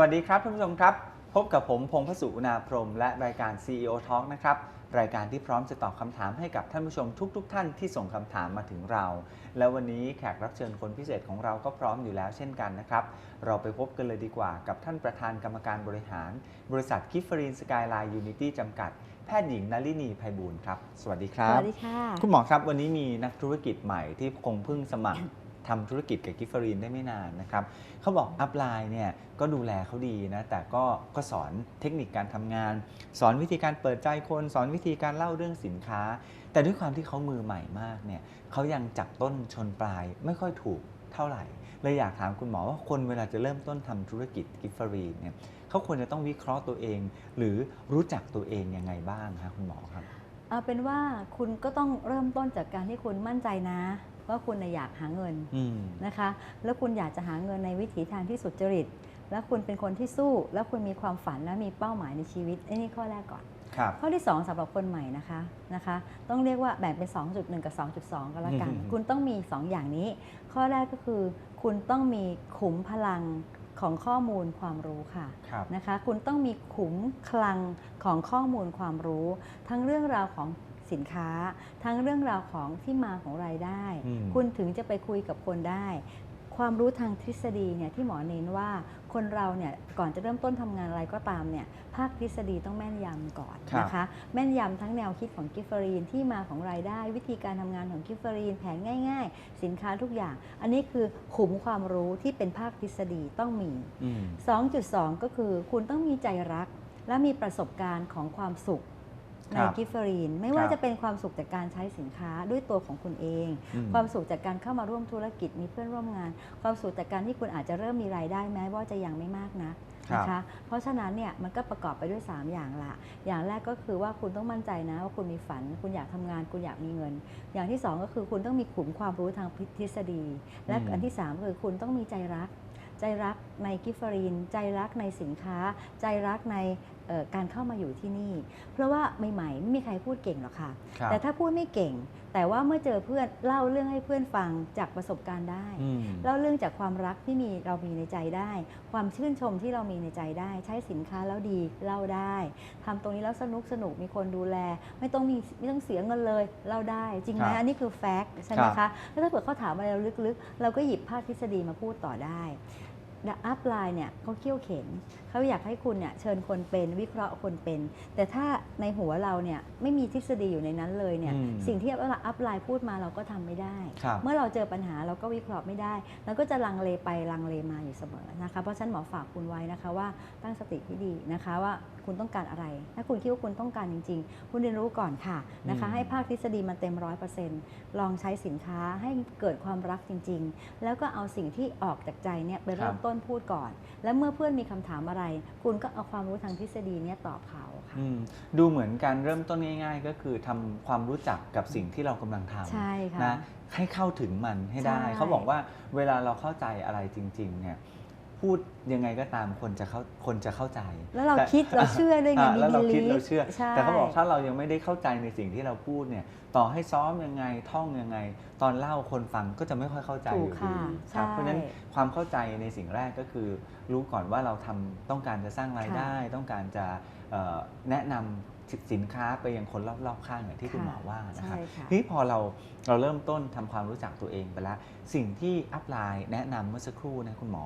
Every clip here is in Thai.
วัสดีครับท่านผู้ชมครับ พบกับผมพงษ์พสุนาพรหมและรายการ CEO Talk นะครับ รายการที่พร้อมจะตอบคำถามให้กับท่านผู้ชมทุก ๆท่านที่ส่งคำถามมาถึงเรา แล้ววันนี้แขกรับเชิญคนพิเศษของเราก็พร้อมอยู่แล้วเช่นกันนะครับ เราไปพบกันเลยดีกว่ากับท่านประธานกรรมการบริหาร บริษัทกิฟฟรีนสกายไลน์ยูนิตี้จำกัดแพทย์หญิงนาลินีไพบูลย์ครับ สวัสดีครัสบวัสดีค่ะ คุณหมอครับ วันนี้มีนักธุรกิจใหม่ที่คงเพิ่งสมัคร ทำธุรกิจกับกิฟฟารีนได้ไม่นานนะครับเขาบอกอัพไลน์เนี่ยก็ดูแลเขาดีนะ แต่ก็ก็สอนเทคนิคการทำงาน สอนวิธีการเปิดใจคน สอนวิธีการเล่าเรื่องสินค้า แต่ด้วยความที่เขามือใหม่มากเนี่ยเขายังจับต้นชนปลายไม่ค่อยถูกเท่าไหร่เลยอยากถามคุณหมอว่าคนเวลาจะเริ่มต้นทำธุรกิจกิฟฟรีนเนี่ยเขาควรจะต้องวิเคราะห์ตัวเอง หรือรู้จักตัวเองยังไงบ้างคะคุณหมอครับเอาเป็นว่าคุณก็ต้องเริ่มต้นจากการที่คุณมั่นใจนะ ว่าคุณน่ะอยากหาเงินอืมนะคะ แล้วคุณอยากจะหาเงินในวิถีทางที่สุจริต แล้วคุณเป็นคนที่สู้ แล้วคุณมีความฝันและมีเป้าหมายในชีวิตไอ้นี่ข้อแรกก่อนครับข้อที่ 2สำหรับคนใหม่นะคะนะคะ ต้องเรียกว่าแบ่งเป็น 2.1 กับ 2.2 ก็แล้วกันอืมคุณต้องมี 2 อย่างนี้ ข้อแรกก็คือคุณต้องมีขุมพลังของข้อมูลความรู้ค่ะครับนะคะ คุณต้องมีขุมคลังของข้อมูลความรู้ ทั้งเรื่องราวของ สินค้า ทั้งเรื่องราวของที่มาของรายได้ อืม คุณถึงจะไปคุยกับคนได้ ความรู้ทางทฤษฎีเนี่ยที่หมอเน้นว่าคนเราเนี่ยก่อนจะเริ่มต้นทำงานอะไรก็ตามเนี่ยภาคทฤษฎีต้องแม่นยำก่อนครับ นะคะ แม่นยำทั้งแนวคิดของกิฟเฟอรีนที่มาของรายได้ วิธีการทำงานของกิฟเฟอรีนแผนง่าย ๆ สินค้าทุกอย่าง อันนี้คือขุมความรู้ที่เป็นภาคทฤษฎีต้องมี อืม 2.2 ก็คือคุณต้องมีใจรัก และมีประสบการณ์ของความสุขค ในรับกิฟเฟอรีนไม่ว่าครับจะเป็นความสุขจากการใช้สินค้าด้วยตัวของคุณเองอืมความสุขจากการเข้ามาร่วมธุรกิจมีเพื่อนร่วมงาน ความสุขจากการที่คุณอาจจะเริ่มมีรายได้แม้ว่าจะยังไม่มากนะนะคะเพราะฉะนั้นเนี่ยมันก็ประกอบไปด้วย 3 อย่างละ อย่างแรกก็คือว่าคุณต้องมั่นใจนะว่าคุณมีฝัน คุณอยากทำงาน คุณอยากมีเงิน อย่างที่ 2 ก็คือคุณต้องมีขุมความรู้ทางทฤษฎี และอืมอันที่3คือคุณต้องมีใจรัก ใจรักในกิฟเฟอรีนใจรักในสินค้า ใจรักในเอ่อการเข้ามาอยู่ที่นี่ เพราะว่าใหม่ๆไม่มีใครพูดเก่งหรอกค่ะครับแต่ถ้าพูดไม่เก่ง แต่ว่าเมื่อเจอเพื่อนเล่าเรื่องให้เพื่อนฟังจากประสบการณ์ได้อืมเล่าเรื่องจากความรักที่มีเรามีในใจได้ ความชื่นชมที่เรามีในใจได้ ใช้สินค้าแล้วดีเล่าได้ทำตรงนี้แล้วสนุกสนุกมีคนดูแล ไม่ต้องมีไม่ต้องเสียเงินเลยเล่าได้ จริงไหมครับอันนี้คือแฟกต์ใช่ไหมครัคะบแล้วถ้าเกิดเขาถามอะไรเราลึกๆ เราก็หยิบภาคทฤษฎีมาพูดต่อได้ อัพไลน์เนี่ยเขาเขี่ยวเข็นเขาอยากให้คุณเนี่ยเชิญคนเป็นวิเคราะห์คนเป็น แต่ถ้าในหัวเราเนี่ยไม่มีทฤษฎีอยู่ในนั้นเลยเนี่ยอืมสิ่งที่อัพไลน์พูดมาเราก็ทำไม่ได้ครับเมื่อเราเจอปัญหาเราก็วิเคราะห์ไม่ได้เราก็จะลังเลไปลังเลมาอยู่เสมอนะคะเพราะฉะนันหมอฝากคุณไว้นะคะว่าตั้งสติให้ดีนะคะว่าคุณต้องการอะไร ถ้าคุณคิดว่าคุณต้องการจริง ๆ คุณเรียนรู้ก่อนค่ะนะคะอืมให้ภาคทฤษฎีมันเต็มร้อยเปอร์เซ็นต์ลองใช้สินค้าให้เกิดความรักจริง ๆ แล้วก็เอาสิ่งที่ออกจากใจเนี่ยไปเริ่มต้นพูดก่อน แล้วเมื่อเพื่อนมีคำถามอะไร คุณก็เอาความรู้ทางทฤษฎีเนี่ยตอบเขาค่ะอืมดูเหมือนการเริ่มต้นง่าย ๆ ก็คือทำความรู้จักกับสิ่งที่เรากำลังทำใช่ค่ะนะให้เข้าถึงมันให้ได้ใช่เขาบอกว่าเวลาเราเข้าใจอะไรจริง ๆ เนี่ย พูดยังไงก็ตามคนจะเข้าคนจะเข้าใจ แล้วเราแต่คิดเราเชื่อด้วยไงอ่ามีแล้วเราคิด belief เราเชื่อใช่แต่เขาบอกถ้าเรายังไม่ได้เข้าใจในสิ่งที่เราพูดเนี่ยต่อให้ซ้อมยังไงท่องยังไง ตอนเล่าคนฟังก็จะไม่ค่อยเข้าใจถูอกยู่ดีค่ะครับใช่เพราะฉะนั้นความเข้าใจในสิ่งแรกก็คือ รู้ก่อนว่าเราทำต้องการจะสร้างรายได้ ต้องการจะเอ่อแนะนำสินค้าไปยังคนรอบๆข้างอย่างที่คุณหมอว่านะครับใช่ค่ะทีนี้พอเราเราเริ่มต้นทำความรู้จักตัวเองไปแล้ว สิ่งที่อัพไลน์แนะนำเมื่อสักครู่นะคุณหมอ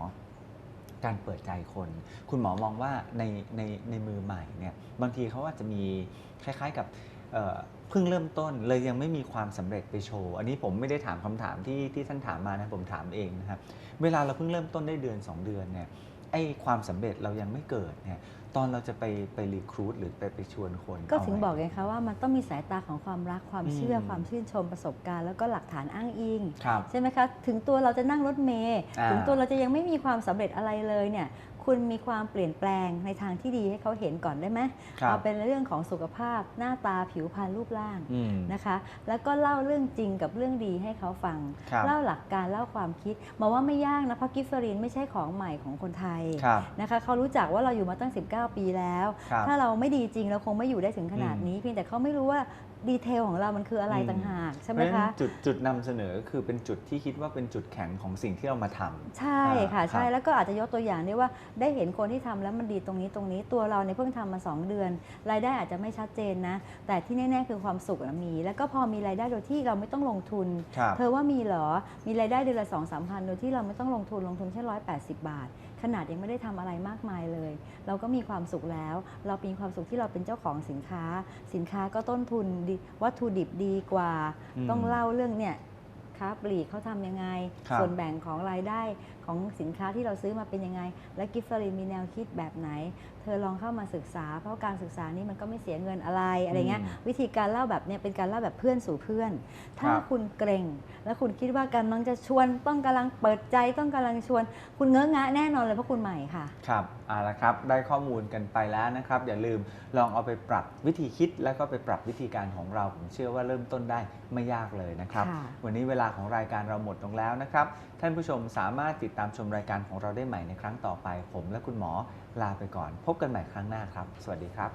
การเปิดใจคน คุณหมอมองว่าในในในมือใหม่เนี่ยบางทีเขาอาจจะมีคล้ายๆกับเพิ่งเริ่มต้นเลยยังไม่มีความสำเร็จไปโชว์ อันนี้ผมไม่ได้ถามคำถามที่ที่ท่านถามมานะผมถามเองนะครับเวลาเราเพิ่งเริ่มต้นได้เดือน 2 เดือนเนี่ยไอ้ความสำเร็จเรายังไม่เกิดเนี่ย ตอนเราจะไปไปรีครูดหรือไปไปชวนคนก็ถึงเาไบอกไงคะว่ามันต้องมีสายตาของความรักความเชื่ออืมความชื่นชมประสบการณ์แล้วก็หลักฐานอ้างอิงครับใช่ไหมคะถึงตัวเราจะนั่งรถเมย์อ่าถึงตัวเราจะยังไม่มีความสำเร็จอะไรเลยเนี่ย คุณมีความเปลี่ยนแปลงในทางที่ดีให้เขาเห็นก่อนได้ไหมครับเอาเป็นเรื่องของสุขภาพหน้าตาผิวพรรณรูปร่างอืมนะคะ แล้วก็เล่าเรื่องจริงกับเรื่องดีให้เขาฟัง ครับ เล่าหลักการเล่าความคิดบอกว่าไม่ยากนะเพราะกิฟเฟอรีนไม่ใช่ของใหม่ของคนไทยครับ นะคะเขารู้จักว่าเราอยู่มาตั้ง 19 ปีแล้ว ครับ ถ้าเราไม่ดีจริงเราคงไม่อยู่ได้ถึงขนาดนี้ เพียงแต่เขาไม่รู้ว่าดีเทลของเรามันคืออะไรอืมต่างหากใช่ไหเพมราะฉะนั้คะนจุดจุดนำเสนอคือเป็นจุดที่คิดว่าเป็นจุดแข็งของสิ่งที่เรามาทำใช่ค่ะอ่าใช่ครับแล้วก็อาจจะยกตัวอย่างได้ว่าได้เห็นคนที่ทำแล้วมันดีตรงนี้ตรงนี้ตัวเราเนี่ยเพิ่งทำมา 2 เดือน รายได้อาจจะไม่ชัดเจนนะ แต่ที่แน่ๆคือความสุขอะมี แล้วก็พอมีรายได้โดยที่เราไม่ต้องลงทุนครับเธอว่ามีเหรอมีรายได้เดือนละสองสามพันโดยที่เราไม่ต้องลงทุนลงทุนแค่ร้อยแปดสิบบาทข นาดยังไม่ได้ทำอะไรมากมายเลย เราก็มีความสุขแล้ว เรามีความสุขที่เราเป็นเจ้าของสินค้า สินค้าก็ต้นทุนดีวัตถุดิบดีกว่าอืมต้องเล่าเรื่องเนี่ยค้าปลีกเขาทำยังไงครับส่วนแบ่งของรายได้ของสินค้าที่เราซื้อมาเป็นยังไง และกิฟฟรีนมีแนวคิดแบบไหนเธอลองเข้ามาศึกษา เพราะการศึกษานี่มันก็ไม่เสียเงินอะไรอะไรเงี้ยอืมวิธีการเล่าแบบเนี้ยเป็นการเล่าแบบเพื่อนสู่เพื่อน ถ้าครับคุณเกรงและคุณคิดว่าการน้องจะชวนต้องกำลังเปิดใจต้องกำลังชวน คุณเงอะงะแน่นอนเลยเพราะคุณใหม่ค่ะ ครับเอาละครับได้ข้อมูลกันไปแล้วนะครับ อย่าลืมลองเอาไปปรับวิธีคิดแล้วก็ไปปรับวิธีการของเราผมเชื่อว่าเริ่มต้นได้ไม่ยากเลยนะครับค่ะวันนี้เวลาของรายการเราหมดลงแล้วนะครับท่านผู้ชมสามารถติดตามชมรายการของเราได้ใหม่ในครั้งต่อไป ผมและคุณหมอลาไปก่อนพบกันใหม่ครั้งหน้าครับ สวัสดีครับ